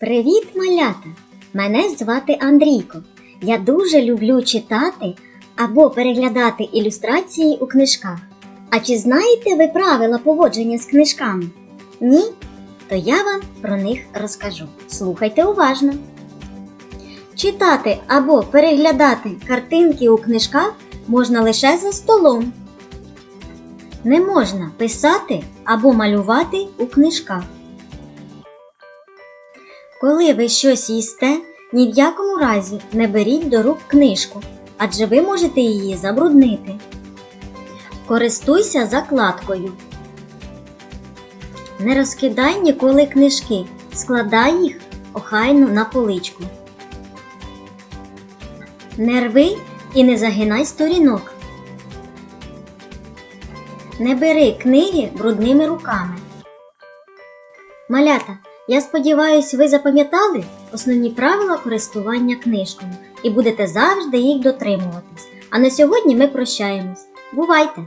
Привіт, малята! Мене звати Андрійко. Я дуже люблю читати або переглядати ілюстрації у книжках. А чи знаєте ви правила поводження з книжками? Ні? То я вам про них розкажу. Слухайте уважно. Читати або переглядати картинки у книжках можна лише за столом. Не можна писати або малювати у книжках. Коли ви щось їсте, ні в якому разі не беріть до рук книжку, адже ви можете її забруднити. Користуйся закладкою. Не розкидай ніколи книжки, складай їх охайно на поличку. Не рви і не загинай сторінок. Не бери книги брудними руками. Малята, я сподіваюся, ви запам'ятали основні правила користування книжками і будете завжди їх дотримуватись. А на сьогодні ми прощаємось. Бувайте!